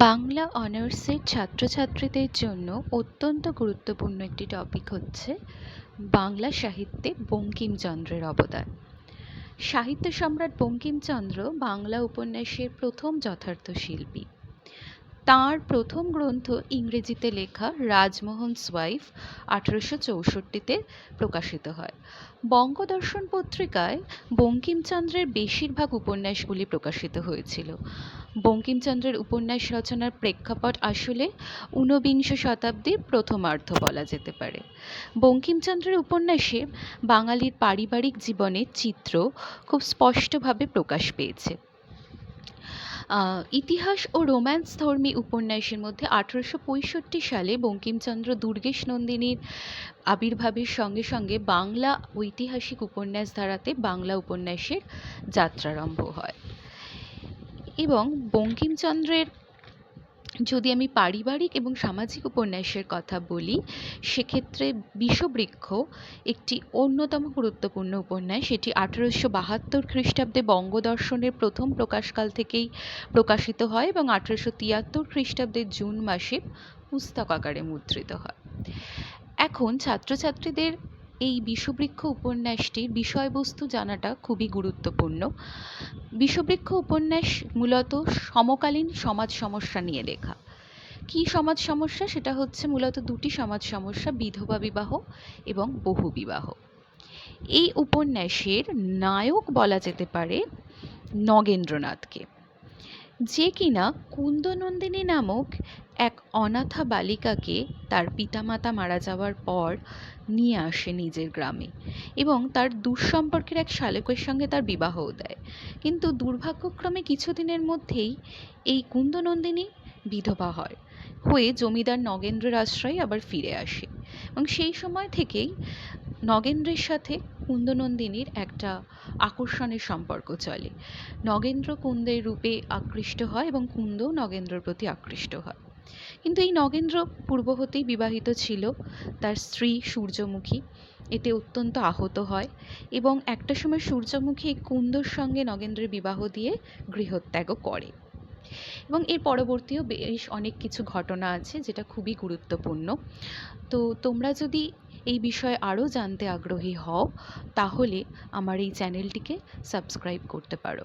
বাংলা অনার্সের ছাত্রছাত্রীদের জন্য অত্যন্ত গুরুত্বপূর্ণ একটি টপিক হচ্ছে বাংলা সাহিত্যে বঙ্কিমচন্দ্রের অবদান। সাহিত্য সম্রাট বঙ্কিমচন্দ্র বাংলা উপন্যাসের প্রথম যথার্থ শিল্পী। তাঁর প্রথম গ্রন্থ ইংরেজিতে লেখা রাজমোহন সোয়াইফ আঠেরোশো চৌষট্টিতে প্রকাশিত হয়। বঙ্গদর্শন পত্রিকায় বঙ্কিমচন্দ্রের বেশিরভাগ উপন্যাসগুলি প্রকাশিত হয়েছিল। বঙ্কিমচন্দ্রের উপন্যাস রচনার প্রেক্ষাপট আসলে ঊনবিংশ শতাব্দীর প্রথমার্ধ বলা যেতে পারে। বঙ্কিমচন্দ্রের উপন্যাসে বাঙালির পারিবারিক জীবনের চিত্র খুব স্পষ্টভাবে প্রকাশ পেয়েছে। ইতিহাস ও রোম্যান্স ধর্মী উপন্যাসের মধ্যে আঠেরোশো পঁয়ষট্টি সালে বঙ্কিমচন্দ্র দুর্গেশ নন্দিনীর আবির্ভাবের সঙ্গে সঙ্গে বাংলা ঐতিহাসিক উপন্যাস ধারাতে বাংলা উপন্যাসের যাত্রারম্ভ হয়। এবং বঙ্কিমচন্দ্রের যদি আমি পারিবারিক এবং সামাজিক উপন্যাসের কথা বলি, সেক্ষেত্রে বিষবৃক্ষ একটি অন্যতম গুরুত্বপূর্ণ উপন্যাস। এটি আঠেরোশো বাহাত্তর খ্রিস্টাব্দে বঙ্গদর্শনের প্রথম প্রকাশকাল থেকেই প্রকাশিত হয় এবং আঠেরোশো তিয়াত্তর খ্রিস্টাব্দের জুন মাসে পুস্তক আকারে মুদ্রিত হয়। এখন ছাত্রছাত্রীদের এই বিষবৃক্ষ উপন্যাসটির বিষয়বস্তু জানাটা খুবই গুরুত্বপূর্ণ। বিষবৃক্ষ উপন্যাস মূলত সমকালীন সমাজ সমস্যা নিয়ে লেখা। কী সমাজ সমস্যা? সেটা হচ্ছে মূলত দুটি সমাজ সমস্যা, বিধবা বিবাহ এবং বহু বিবাহ। এই উপন্যাসের নায়ক বলা যেতে পারে নগেন্দ্রনাথকে। যে কিনা কুন্দনন্দিনী নামক এক অনাথা বালিকাকে তার পিতামাতা মারা যাওয়ার পর নিয়ে আসে নিজের গ্রামে এবং তার দুঃসম্পর্কের এক শালকের সঙ্গে তার বিবাহও দেয়। কিন্তু দুর্ভাগ্যক্রমে কিছুদিনের মধ্যেই এই কুন্দনন্দিনী বিধবা হয়, হয়ে জমিদার নগেন্দ্রের আশ্রয়ে আবার ফিরে আসে এবং সেই সময় থেকেই নগেন্দ্রের সাথে কুন্দনন্দিনীর একটা আকর্ষণের সম্পর্ক চলে। নগেন্দ্র কুন্দের রূপে আকৃষ্ট হয় এবং কুন্দও নগেন্দ্রর প্রতি আকৃষ্ট হয়। কিন্তু এই নগেন্দ্র পূর্ব হতেই বিবাহিত ছিল। তার স্ত্রী সূর্যমুখী এতে অত্যন্ত আহত হয় এবং একটা সময় সূর্যমুখী কুন্দর সঙ্গে নগেন্দ্রের বিবাহ দিয়ে গৃহত্যাগও করে। এবং এর পরবর্তীও বেশ অনেক কিছু ঘটনা আছে যেটা খুবই গুরুত্বপূর্ণ। তো তোমরা যদি এই বিষয়ে আরও জানতে আগ্রহী হও তাহলে আমার এই চ্যানেলটিকে সাবস্ক্রাইব করতে পারো।